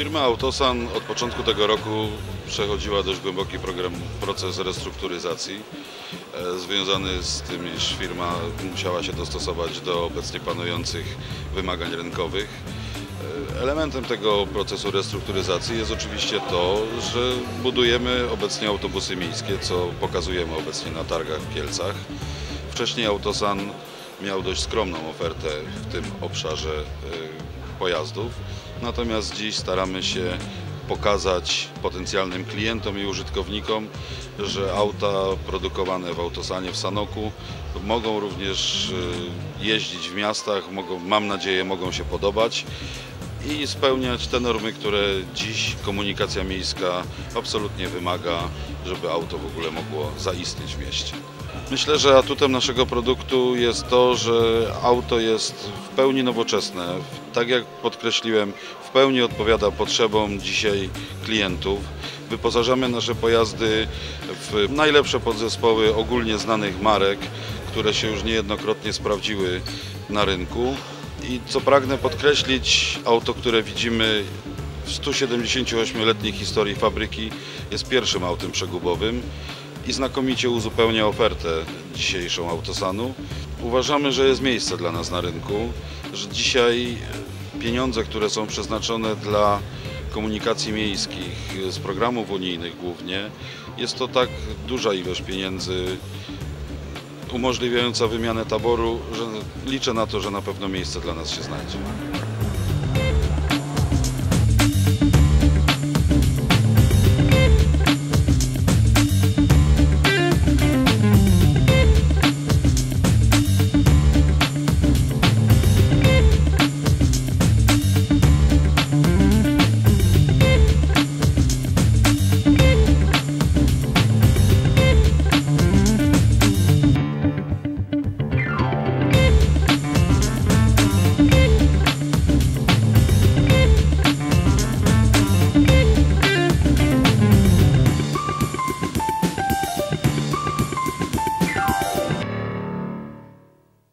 Firma Autosan od początku tego roku przechodziła dość głęboki program, proces restrukturyzacji e, związany z tym, iż firma musiała się dostosować do obecnie panujących wymagań rynkowych. E, Elementem tego procesu restrukturyzacji jest oczywiście to, że budujemy obecnie autobusy miejskie, co pokazujemy obecnie na targach w Kielcach. Wcześniej Autosan miał dość skromną ofertę w tym obszarze y, pojazdów, natomiast dziś staramy się pokazać potencjalnym klientom i użytkownikom, że auta produkowane w Autosanie w Sanoku mogą również y, jeździć w miastach, mogą, mam nadzieję mogą się podobać i spełniać te normy, które dziś komunikacja miejska absolutnie wymaga, żeby auto w ogóle mogło zaistnieć w mieście. Myślę, że atutem naszego produktu jest to, że auto jest w pełni nowoczesne. Tak jak podkreśliłem, w pełni odpowiada potrzebom dzisiaj klientów. Wyposażamy nasze pojazdy w najlepsze podzespoły ogólnie znanych marek, które się już niejednokrotnie sprawdziły na rynku. I co pragnę podkreślić, auto, które widzimy w 178-letniej historii fabryki jest pierwszym autem przegubowym i znakomicie uzupełnia ofertę dzisiejszą Autosanu. Uważamy, że jest miejsce dla nas na rynku, że dzisiaj pieniądze, które są przeznaczone dla komunikacji miejskich z programów unijnych głównie, jest to tak duża ilość pieniędzy umożliwiająca wymianę taboru, że liczę na to, że na pewno miejsce dla nas się znajdzie.